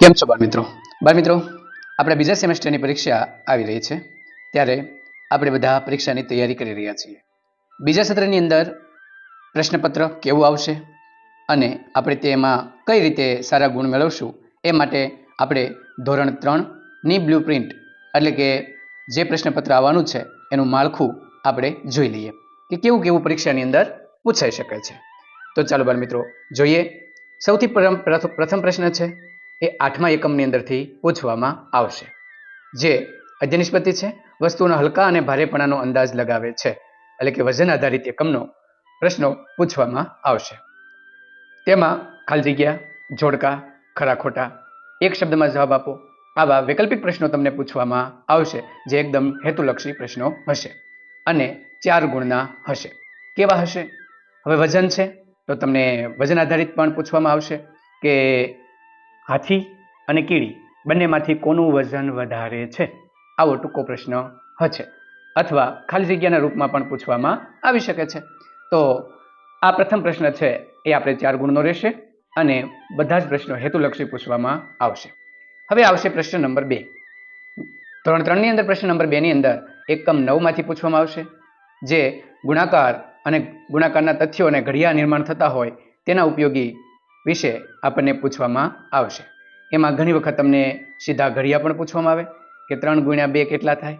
કેમ છો બાળ મિત્રો બાળ મિત્રો આપણે બીજા સેમેસ્ટરની પરીક્ષા આવી રહી છે. ત્યારે આપણે બધા પરીક્ષાની તૈયારી કરી રહ્યા છીએ. બીજા સત્રની અંદર પ્રશ્નપત્ર કેવું આવશે અને આપણે તેમાં કઈ રીતે સારા ગુણ મેળવશું એ માટે આપણે ધોરણ ત્રણની બ્લુ પ્રિન્ટ, એટલે કે જે પ્રશ્નપત્ર આવવાનું છે એનું માળખું આપણે જોઈ લઈએ. કે કેવું કેવું પરીક્ષાની અંદર પૂછાઈ શકે છે. તો ચાલો બાળ મિત્રો જોઈએ. સૌથી પ્રથમ પ્રથમ પ્રશ્ન છે એ આઠમા એકમની અંદરથી પૂછવામાં આવશે. જે અધ્યનિષ્પતિ છે. વસ્તુઓના હલકા અને ભારેપણાનો અંદાજ લગાવે છે. એટલે કે વજન આધારિત એકમનો પ્રશ્નો પૂછવામાં આવશે. તેમાં ખાલી જગ્યા, જોડકા, ખરા ખોટા, એક શબ્દમાં જવાબ આપો. આવા વૈકલ્પિક પ્રશ્નો તમને પૂછવામાં આવશે, જે એકદમ હેતુલક્ષી પ્રશ્નો હશે. અને ચાર ગુણના હશે. કેવા હશે? હવે વજન છે, તો તમને વજન આધારિત પણ પૂછવામાં આવશે કે હાથી અને કીડી બંનેમાંથી કોનું વજન વધારે છે? આવો ટૂંકો પ્રશ્ન હશે. અથવા ખાલી જગ્યાના રૂપમાં પણ પૂછવામાં આવી શકે છે. તો આ પ્રથમ પ્રશ્ન છે, એ આપણે ચાર ગુણનો રહેશે અને બધા જ પ્રશ્નો હેતુલક્ષી પૂછવામાં આવશે. હવે આવશે પ્રશ્ન નંબર બે. ધોરણ ત્રણની અંદર પ્રશ્ન નંબર બેની અંદર એકમ નવમાંથી પૂછવામાં આવશે. જે ગુણાકાર અને ગુણાકારના તથ્યો અને ઘડિયા નિર્માણ થતા હોય તેના ઉપયોગી વિશે આપણને પૂછવામાં આવશે. એમાં ઘણી વખત તમને સીધા ઘડિયા પણ પૂછવામાં આવે કે ત્રણ ગુણ્યા બે કેટલા થાય?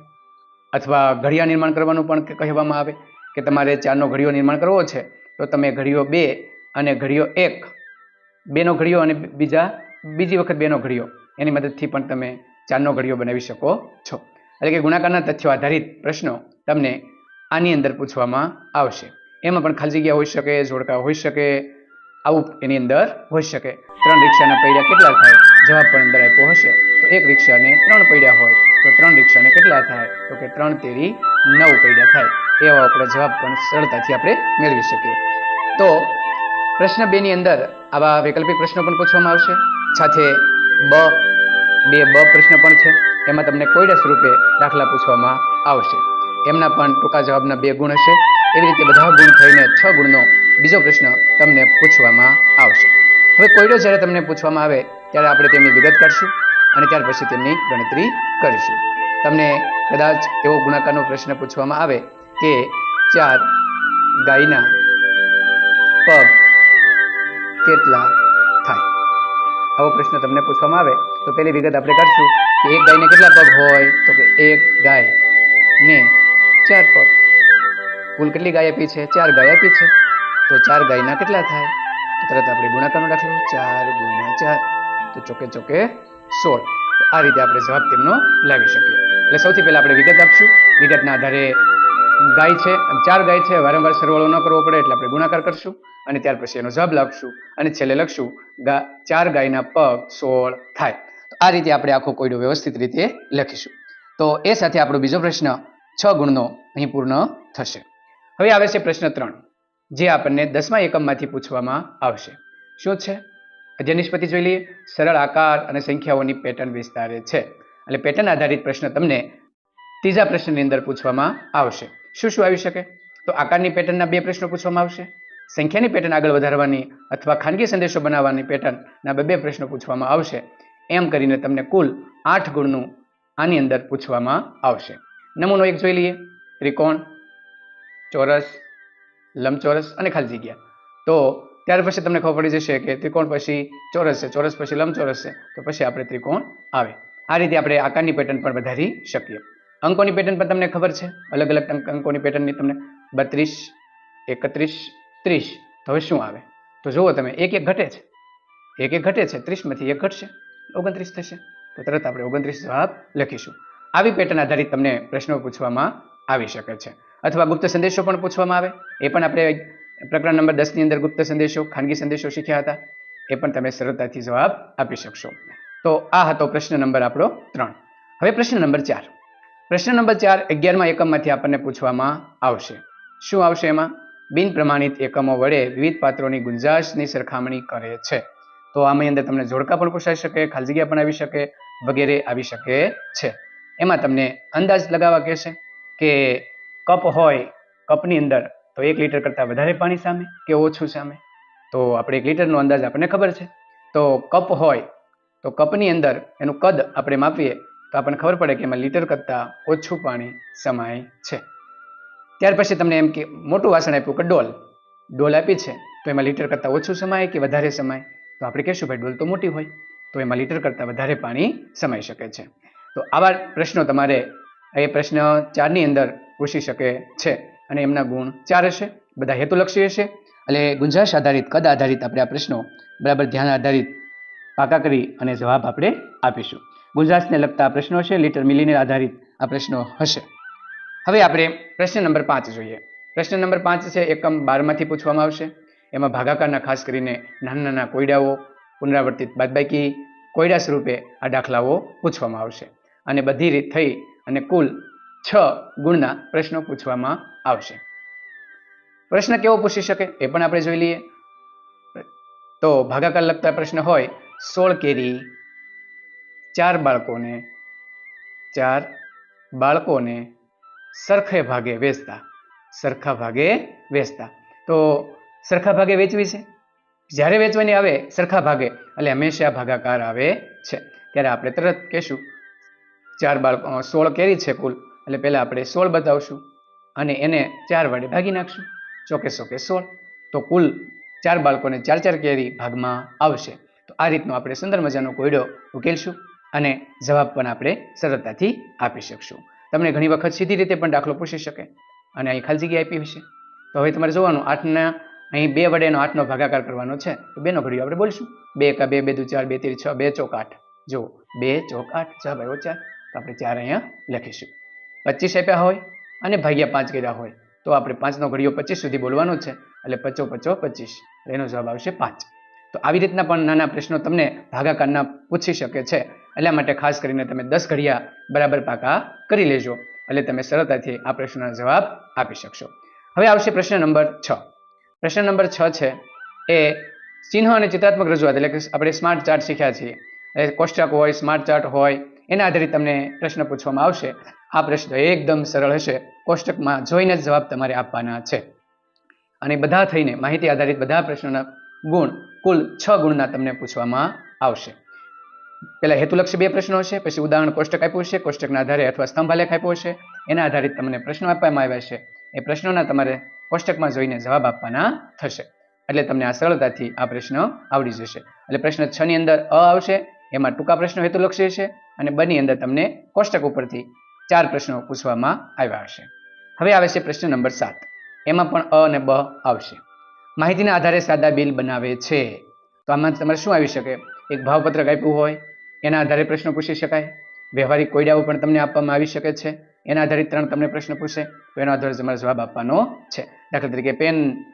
અથવા ઘડિયા નિર્માણ કરવાનું પણ કહેવામાં આવે કે તમારે ચારનો ઘડિયો નિર્માણ કરવો છે, તો તમે ઘડિયો બે અને ઘડિયો એક. બેનો ઘડિયો અને બીજા, બીજી વખત બેનો ઘડિયો. એની મદદથી પણ તમે ચારનો ઘડિયો બનાવી શકો છો. એટલે કે ગુણાકારના તથ્યો આધારિત પ્રશ્નો તમને આની અંદર પૂછવામાં આવશે. એમાં પણ ખાલી જગ્યા હોઈ શકે, જોડકા હોઈ શકે આવું એની અંદર હોઈ શકે. ત્રણ રિક્ષાના પૈડા કેટલા થાય? જવાબ પણ અંદર આપ્યો હશે. તો એક રિક્ષાને ત્રણ પૈડા હોય, તો ત્રણ રિક્ષાને કેટલા થાય? તો કે ત્રણ તેરી નવ પૈડા થાય. એવા આપણે જવાબ પણ સરળતાથી આપણે મેળવી શકીએ. તો પ્રશ્ન બેની અંદર આવા વૈકલ્પિક પ્રશ્નો પણ પૂછવામાં આવશે. સાથે બ, બે બ પ્રશ્ન પણ છે. એમાં તમને કોયડા સ્વરૂપે દાખલા પૂછવામાં આવશે. એમના પણ ટૂંકા જવાબના બે ગુણ હશે. એવી રીતે બધા ગુણ થઈને છ ગુણનો બીજો પ્રશ્ન તમને પૂછવામાં આવશે. હવે કોયડો જ્યારે તમને પૂછવામાં આવે, ત્યારે આપણે તેમની વિગત કાઢશું અને ત્યાર પછી તેમની ગણતરી કરીશું. તમને કદાચ એવો ગુણાકારનો પ્રશ્ન પૂછવામાં આવે કે ચાર ગાયના પગ કેટલા થાય? આવો પ્રશ્ન તમને પૂછવામાં આવે, તો પહેલી વિગત આપણે કરશું કે એક ગાયને કેટલા પગ હોય? તો કે એક ગાય ને ચાર પગ. કુલ કેટલી ગાય આપી છે? ચાર ગાય આપી છે. તો ચાર ગાયના કેટલા થાય? તરત આપણે ગુણાકારનો દાખલો, ચાર ગુણ્યા ચાર. તો ચોકે ચોકે સોળ. તો આ રીતે આપણે જવાબ તેમનો લાવી શકીએ. એટલે સૌથી પહેલાં આપણે વિગત આપશું. વિગતના આધારે ગાય છે ચાર ગાય છે, વારંવાર સરવાળો ન કરવો પડે એટલે આપણે ગુણાકાર કરશું. અને ત્યાર પછી એનો જવાબ લખશું અને છેલ્લે લખશું, ગા, ચાર ગાયના પગ સોળ થાય. તો આ રીતે આપણે આખો કોયડો વ્યવસ્થિત રીતે લખીશું. તો એ સાથે આપણો બીજો પ્રશ્ન છ ગુણનો અહીં પૂર્ણ થશે. હવે આવે છે પ્રશ્ન ત્રણ. જે આપણને દસમા એકમમાંથી પૂછવામાં આવશે. શું છે? જે નિષ્પતિ જોઈ લઈએ. સરળ આકાર અને સંખ્યાઓની પેટર્ન વિસ્તારે છે. એટલે પેટર્ન આધારિત પ્રશ્ન તમને ત્રીજા પ્રશ્નની અંદર પૂછવામાં આવશે. શું શું આવી શકે? તો આકારની પેટર્નના બે પ્રશ્નો પૂછવામાં આવશે. સંખ્યાની પેટર્ન આગળ વધારવાની અથવા ખાનગી સંદેશો બનાવવાની પેટર્નના બે બે પ્રશ્નો પૂછવામાં આવશે. એમ કરીને તમને કુલ આઠ ગુણનું આની અંદર પૂછવામાં આવશે. નમૂનો એક જોઈ લઈએ. ત્રિકોણ, ચોરસ લંબચોરસ અને ખાલી જગ્યા. તો ત્યાર પછી તમને ખબર પડી જશે કે ત્રિકોણ પછી ચોરસ છે, ચોરસ પછી લંબચોરસ છે, તો પછી આપણે ત્રિકોણ આવે. આ રીતે આપણે આકારની પેટર્ન પણ વધારી શકીએ. અંકોની પેટર્ન પણ તમને ખબર છે? અલગ અલગ અંક- અંકોની પેટર્નની તમને બત્રીસ, એકત્રીસ, ત્રીસ. તો હવે શું આવે? તો જુઓ તમે, એક એક ઘટે છે. એક એક ઘટે છે ત્રીસમાંથી એક ઘટશે. ઓગણત્રીસ થશે. તો તરત આપણે ઓગણત્રીસ જવાબ લખીશું. આવી પેટર્ન આધારિત તમને પ્રશ્નો પૂછવામાં આવી શકે છે. અથવા ગુપ્ત સંદેશો પણ પૂછવામાં આવે. એ પણ આપણે પ્રકરણ નંબર દસની અંદર ગુપ્ત સંદેશો, ખાનગી સંદેશો શીખ્યા હતા. એ પણ તમે સરળતાથી જવાબ આપી શકશો. તો આ હતો પ્રશ્ન નંબર આપણો ત્રણ. હવે પ્રશ્ન નંબર ચાર. પ્રશ્ન નંબર ચાર અગિયારમાં એકમમાંથી આપણને પૂછવામાં આવશે. શું આવશે એમાં? બિન પ્રમાણિત એકમો વડે વિવિધ પાત્રોની ગુંજાશની સરખામણી કરે છે. તો આમાં અંદર તમને જોડકા પણ પૂછાઈ શકે ખાલી જગ્યા પણ આવી શકે, વગેરે આવી શકે છે. એમાં તમને અંદાજ લગાવવા કહેશે કે કપ હોય, કપની અંદર, તો એક લીટર કરતાં વધારે પાણી સામે કે ઓછું સામે? તો આપણે એક લીટરનો અંદાજ આપણને ખબર છે. તો કપ હોય, તો કપની અંદર એનું કદ આપણે માપીએ, તો આપણને ખબર પડે કે એમાં લીટર કરતાં ઓછું પાણી સમાય છે. ત્યાર પછી તમને એમ કે, મોટું વાસણ આપ્યું કે ડોલ? ડોલ આપી છે, તો એમાં લીટર કરતાં ઓછું સમાય કે વધારે સમાય? તો આપણે કહેશું, ભાઈ, ડોલ તો મોટી હોય, તો એમાં લીટર કરતાં વધારે પાણી સમાઈ શકે છે. તો આવા પ્રશ્નો તમારે, એ પ્રશ્ન ચારની અંદર પૂછી શકે છે અને એમના ગુણ ચાર હશે, બધા હેતુલક્ષી હશે. એટલે ગુંજાશ આધારિત, કદ આધારિત આપણે આ પ્રશ્નો બરાબર ધ્યાન આધારિત પાકા કરી અને જવાબ આપણે આપીશું. ગુંજાશને લગતા પ્રશ્નો છે, લીટર મિલીને આધારિત આ પ્રશ્નો હશે. હવે આપણે પ્રશ્ન નંબર પાંચ જોઈએ. પ્રશ્ન નંબર પાંચ છે, એકમ બારમાંથી પૂછવામાં આવશે. એમાં ભાગાકારના ખાસ કરીને નાના નાના કોયડાઓ, પુનરાવર્તિત બાદબાકી, કોયડા સ્વરૂપે આ દાખલાઓ પૂછવામાં આવશે. અને બધી રીત થઈ અને કુલ છ ગુણના પ્રશ્નો પૂછવામાં આવશે. પ્રશ્ન કેવો પૂછી શકે એ પણ આપણે જોઈ લઈએ. તો ભાગાકાર લગતા પ્રશ્ન હોય, સોળ કેરી, ચાર બાળકોને ચાર બાળકોને સરખે ભાગે વેચતા, સરખા ભાગે વેચતા. તો સરખા ભાગે વેચવી છે? જ્યારે વેચવાની આવે સરખા ભાગે, એટલે હંમેશા ભાગાકાર આવે છે. ત્યારે આપણે તરત કહેશું, ચાર બાળકો, સોળ કેરી છે કુલ. એટલે પહેલાં આપણે સોળ બતાવશું અને એને ચાર વડે ભાગી નાખશું. ચોકે ચોકે સોળ, તો કુલ ચાર બાળકોને ચાર ચાર કેરી ભાગમાં આવશે. તો આ રીતનો આપણે સુંદર મજાનો કોયડો ઉકેલશું અને જવાબ પણ આપણે સરળતાથી આપી શકશું. તમને ઘણી વખત સીધી રીતે પણ દાખલો પૂછી શકે અને અહીં ખાલી જગ્યા આપી હશે. તો હવે તમારે જોવાનું આઠના, અહીં બે વડે એનો આઠનો ભાગાકાર કરવાનો છે. તો બેનો ઘડીઓ આપણે બોલશું. બે એકા બે બે દુ ચાર, બે ત્રી છ, બે ચોક આઠ. જો બે ચોક આઠ, છ ભાઈઓ ચાર તો આપણે ચાર અહીંયા લખીશું. પચીસ આપ્યા હોય અને ભાગ્યા પાંચ કર્યા હોય. તો આપણે પાંચનો ઘડીઓ પચીસ સુધી બોલવાનો છે. એટલે પચો પચો, પચીસ. એનો જવાબ આવશે પાંચ. તો આવી રીતના પણ નાના પ્રશ્નો તમને ભાગાકારના પૂછી શકે છે. એટલા માટે ખાસ કરીને તમે દસ ઘડિયા બરાબર પાકા કરી લેજો. એટલે તમે સરળતાથી આ પ્રશ્નનો જવાબ આપી શકશો. હવે આવશે પ્રશ્ન નંબર છ. પ્રશ્ન નંબર છ છે એ ચિહ્ન અને ચિત્રાત્મક રજૂઆત, એટલે કે આપણે સ્માર્ટ ચાર્ટ શીખ્યા છીએ. કોષ્ટક હોય સ્માર્ટ ચાર્ટ હોય એના આધારિત તમને પ્રશ્ન પૂછવામાં આવશે. આ પ્રશ્ન એકદમ સરળ હશે. કોષ્ટકમાં જોઈને જ જવાબ તમારે આપવાના છે. અને બધા થઈને માહિતી આધારિત બધા પ્રશ્નોના ગુણ, કુલ છ ગુણના તમને પૂછવામાં આવશે. પહેલા હેતુલક્ષી બે પ્રશ્નો હશે, પછી ઉદાહરણ કોષ્ટક આપ્યું છે કોષ્ટકના આધારે અથવા સ્તંભાલેખ આપ્યો છે એના આધારિત તમને પ્રશ્નો આપવામાં આવ્યા છે. એ પ્રશ્નોના તમારે કોષ્ટકમાં જોઈને જવાબ આપવાના થશે. એટલે તમને આ સરળતાથી આ પ્રશ્ન આવડી જશે. એટલે પ્રશ્ન છ ની અંદર અ આવશે એમાં ટૂંકા પ્રશ્નો હેતુલક્ષી છે અને બની અંદર તમને કોષ્ટક ઉપરથી ચાર પ્રશ્નો પૂછવામાં આવ્યા હશે. હવે આવે છે પ્રશ્ન નંબર સાત. એમાં પણ અ અને બ આવશે. માહિતીના આધારે સાદા બિલ બનાવે છે. તો આમાં તમારે શું આવી શકે? એક ભાવપત્રક આપ્યું હોય, એના આધારે પ્રશ્નો પૂછી શકાય. વ્યવહારિક કોયડાઓ પણ તમને આપવામાં આવી શકે છે. એના આધારિત ત્રણ તમને પ્રશ્ન પૂછે. તો એના આધારે તમારે જવાબ આપવાનો છે. દાખલા તરીકે પેન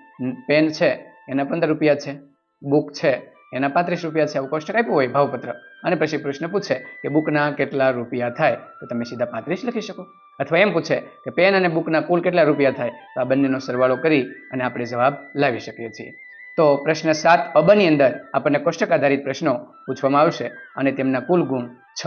પેન છે, એના પંદર રૂપિયા છે. બુક છે એના પાંત્રીસ રૂપિયા છે, આવું કોષ્ટક આપ્યું હોય, ભાવપત્ર. અને પછી પ્રશ્ન પૂછે કે બુકના કેટલા રૂપિયા થાય? તો તમે સીધા પાંત્રીસ લખી શકો. અથવા એમ પૂછે કે પેન અને બુકના કુલ કેટલા રૂપિયા થાય? તો આ બંનેનો સરવાળો કરી અને આપણે જવાબ લાવી શકીએ છીએ. તો પ્રશ્ન સાત અબની અંદર આપણને કોષ્ટક આધારિત પ્રશ્નો પૂછવામાં આવશે અને તેમના કુલ ગુણ છ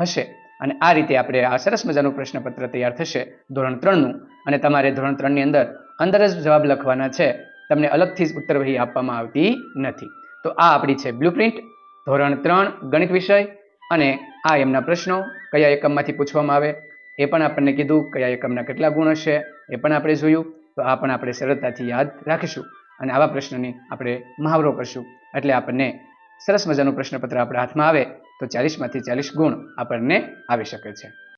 હશે. અને આ રીતે આપણે આ સરસ મજાનું પ્રશ્નપત્ર તૈયાર થશે ધોરણ ત્રણનું. અને તમારે ધોરણ ત્રણની અંદર અંદર જ જવાબ લખવાના છે. તમને અલગથી જ ઉત્તરવહી આપવામાં આવતી નથી. તો આ આપણી છે બ્લુપ્રિન્ટ ધોરણ ત્રણ, ગણિત વિષય, અને આ એમના પ્રશ્નો, કયા એકમમાંથી પૂછવામાં આવે, એ પણ આપણને કીધું, કયા એકમના કેટલા ગુણ હશે, એ પણ આપણે જોયું, તો આ પણ આપણે સરળતાથી યાદ રાખીશું. અને આવા પ્રશ્નની આપણે મહાવરો કરશું. એટલે આપણને સરસ મજાનું પ્રશ્નપત્ર આપણા હાથમાં આવે, તો ચાલીસમાંથી ચાલીસ ગુણ આપણને આવી શકે છે.